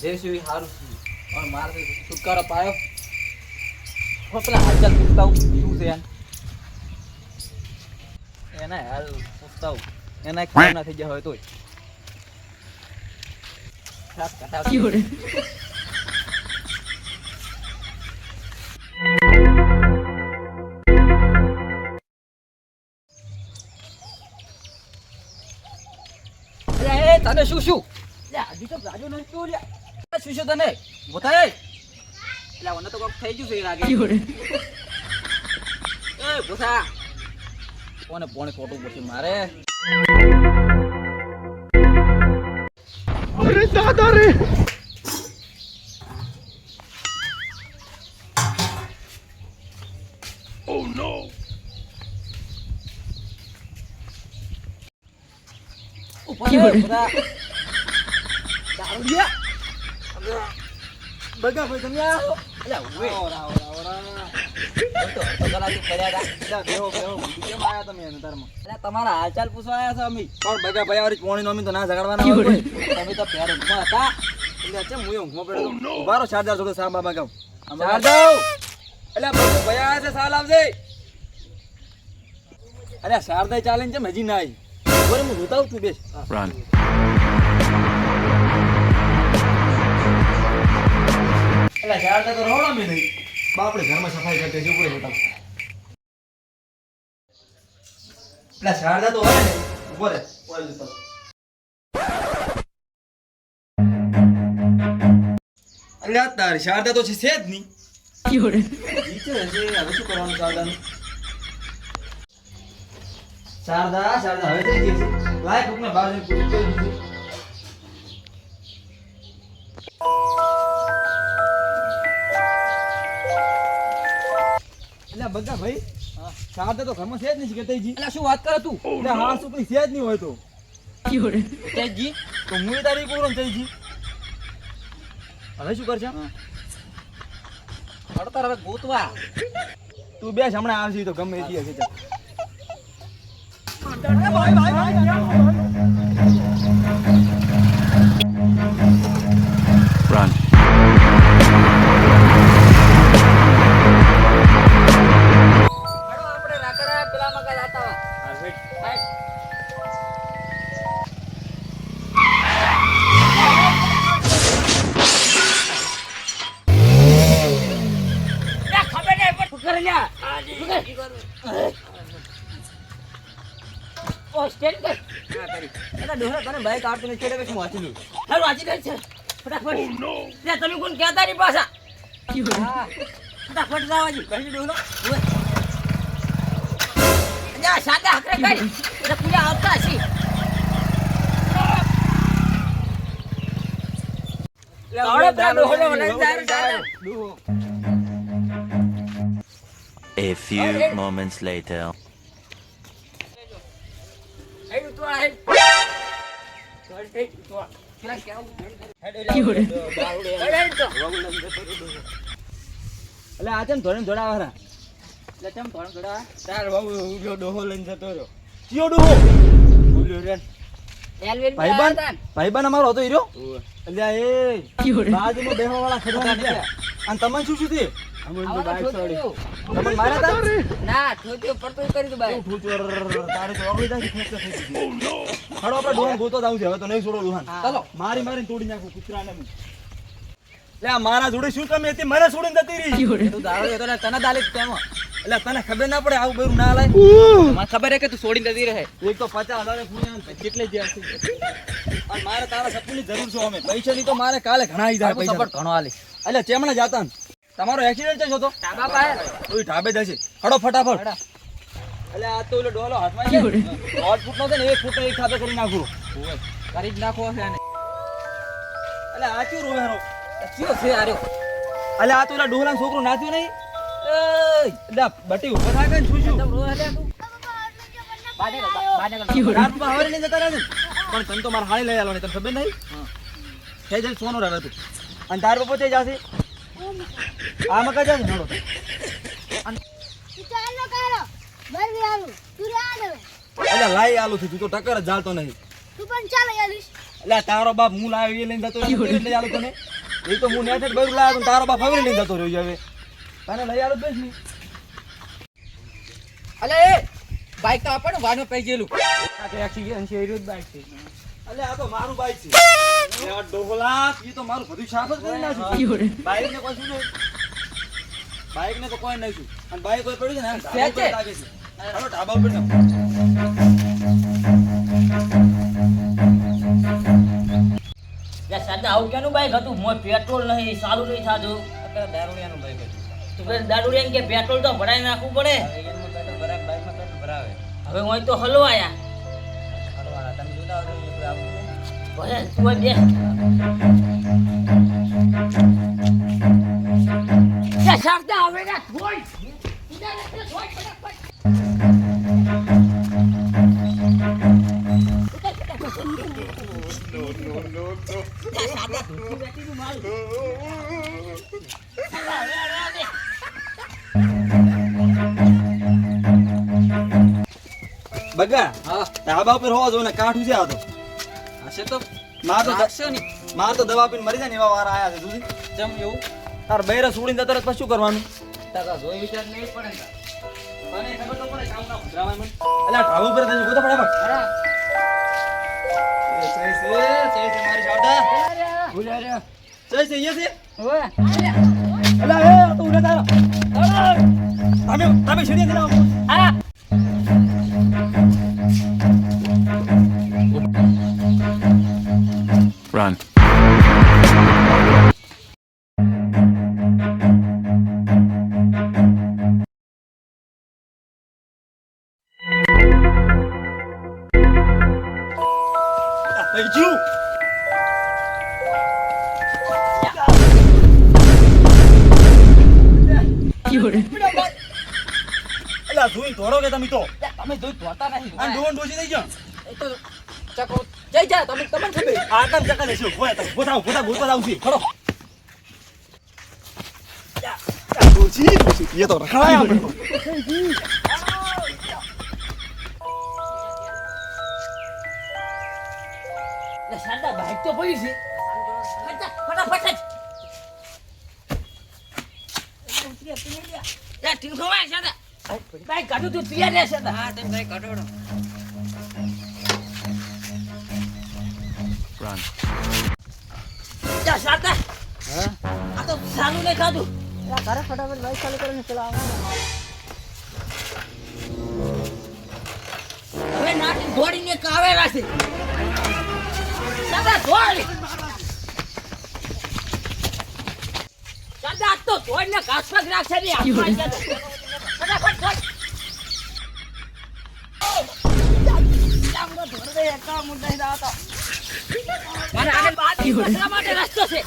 નહોતો કરી લે પણ શું મારે છુટકારો પાયો. હો પેલા હાલચાલ પૂછતા હું શું છે એના હાલ પૂછતા હું એના ખબર ના થઈ ગયા હોય તોય. એ તને શું શું? હજી તો રાજુ નથી તું લે એ શું તને? બોતા એટલે મને તો કોક થઈ ગયું છે લાગે. એ બોતા કોને પોણે ખોટું પડશે મારે? ઉપર એ, બોતા. બગા ભાઈ તમે આવો અલ્યા ઉવે. તો તો ગલાથી કર્યા હતા. બેહો બેહો. કેમ આયા તમે એને તારમાં અલ્યા તમારા હાલચાલ પૂછવા આયા છો અમે. પણ બગા ભાઈ વાળી પોણી નોમી તો ના ઝઘડવાના હોય તમે તો પેર ઊંઘમાં હતા. એટલે ચમ હું ઊંઘમાં પડ્યો તો? ઊભા રહો શારદા જોડે સા બાબા ગાવ શારદાવ એટલે બધું ભાઈ આયા છે સાલ આવજે. અલ્યા શારદાઈ ચાલે ને ચમ હજી ના આવી બોલે હું જોતા તું બેસ. Run. તારી શારદા તો છે છે જ નહીં. શું કરવાનું શારદાનું શારદા શારદા હવે થઈ બહાર બગા ભાઈ. શારદા તો ઘરમાં છે જ નહીં કેતઈજી અલ્યા શું વાત કરે તું? એટલે હા શું છે જ નહીં હોય તો. તેજી તો હું તારી પૂરો તઈજી. હવે શું કરશે? હડતાર હવે ગોતવા. તું બેસ હમણાં આવશે તો ગમે તે હશે. ચાલ. Run. ડોહા બાઈક આવતું નથી એટલે શું વાંચી લઉં તમે કોણ કહેતા નહીં પાછા હા. ફટાફટ જવાજી કઈ ડોહલો જા સાદા હકરે કરી એટલે પૂજા આવતા હશે તાવડે પેલા ડોહોને વળાઈને જાય, જાય. A few moments later. એટલે આ ચમ ધોળે ને ધોળા એટલે ચમ ધોરણ ધોળા તાર બાબુ ઊભો ડોહો લઈને જતો રહ્યો. ચિયો ડોહો? બોલ્યો રે ભાઈબંધ? ભાઈબંધ? અમારો હતો હીરો? એટલે આ એ બાજુમાં બેહવા વાળા ખડવા અને તમને શું શું થયું અમે બાઈક આવા ચડી. ઠોક્યું. તમને ના ઠોક્યું પડતું ય કર્યું તું બાઈ. તારે તો ઓગળી જાય છે, ખેંચતો ખેંચી. હાલો આપણે ડોહાને ગોતો જ છે. હવે તો નહીં છોડો ડોહાને. ચાલો. મારી મારીને તોડી નાખું કૂતરાને હું. લે મારા જોડે શું કમી હતી? મને છોડીને જતી રહી. તું દારૂ હતો ને તને દાલી જ એટલે તને ખબર ના પડે આવું બધું ના લાય. મને ખબર હે કે તું છોડીને જતી રહે. એક તો પચાસ હજાર પૂર્યા કેટલે જે હશે. મારે તારા સપની જરૂર છે અમે. પૈસાની તો મારે કાલે ઘણા આવી જાય પૈસા ઘણો આલી એટલે ચેમણે જાતા ને? તમારો એક્સિડન્ટ જ હતો ઢાબા પાસે. ઓય ઢાબે જશે. હડો ફટાફટ. એટલે આ તો ઓલો ડોલો હાથમાં છે. ને, દોઢ ફૂટનો છે ને એક ફૂટ એક ખાતે કરી નાખું. કરી જ નાખો છે આને. એટલે આ ક્યું રોવે હારો? ચિયો છે આર્યો એટલે આ તો ઓલા ડોલા છોકરો નાચ્યો નહીં? એટલે આ બટી ઊભો થાય કે શું શું? તું. રાતમાં હવારે લઈને જતા રહે પણ તને તો મારે હાળી લઈ આવવાની ને તને ખબર નહીં? થઈ જાય સોનો રહે તું અને તાર પપ્પો થઈ જશે? આ મકા જાય નડો ચાલો કાઢો. બરવી આલુ. તું રે આલે. એટલે લાઈ આલુ થી. તું તો ટક્કર જ જાલતો નહીં. તું પણ ચાલો યાલીશ એટલે તારો બાપ હું લાવ્યો એ લઈને જતો રહ્યો એટલે આલુ તને? એ તો હું નેટ બરું લાવ્યો તારો બાપ હવે લઈને જતો રહ્યો હવે. તને લઈ આલુ બેસની અલે એ બાઈક તો આપણને વાનો પઈ ગયેલું. આ તો એક્સિડન્ટ છે એ બાઈક છે. અલે આ તો મારું બાઈક છે. અલે ડોહલા એ તો મારું બધું સાફ જ કરી નાખ્યું. બાઈક ને કશું નહીં. બાઈક ને તો કોઈ નહીં અને બાઈક કોઈ પડ્યું છે ને ઢાબા ઉપર છે. લાગે છે. હાલો ઢાબા ઉપર જાઓ. સાદા આવું કેનું બાઈક હતું? મોય પેટ્રોલ નહીં સારું નહીં થાતું. અત્યારે દારૂડિયાનું બાઈક હતું. દારૂડિયાને કે પેટ્રોલ તો ભરાઈ નાખવું પડે. હવે હું તો હલવાયા. બગા હા ઢાબા પર હોવા જો ને કાઠું છે આ તો. હશે તો માર તો માર દવા પીને મરી જાય ને એવા વાર આયા છે સુધી. જેમ એવું. તાર બૈરા છોડીને જતા રહે પછી શું કરવાનું? તારા જોઈ વિચાર નહીં પડે મને ખબર તો પડે કામ ના ભૂતરાવાય મને અલ્યા ઢાબા ઉપર તને ગોતો ફટાફટ અરે એ મારી ભૂલ્યા રે. છે? ઓય. અલ્યા તો ઉડે તારો. તમે તમે છેડી દીધા જોઈ ધોરો કે તમે તો? તમે જોઈ ધોતા નહીં. અને ડોન ડોસી થઈ ગયો? તો ચકો. જઈ જા તમે તમને ખબર તમ ચકા લેશો ગોયા તમે ગોતાવ ગોતા ગોતા આવશે ખરો ડોસી ડોસી એ તો રખાય આપણે. શારદા બાઈક તો પડી છે. ફટાફટ જ. યા ટીંખો વાય શારદા. બાઈક કાઢું તું પિયા રે શારદા હા તમે ભાઈ કઢોડો. Run. યા શારદા. આ તો સારું નહીં ખાધું. હવે નાટી ઘોડીને કાવે રાખી શારદા ઘોડી શારદા તો તો ને ઘાસ પગ રાખશે ને. ફટાફટ ઘોડ. મારે આને બાદ રસ્તો છે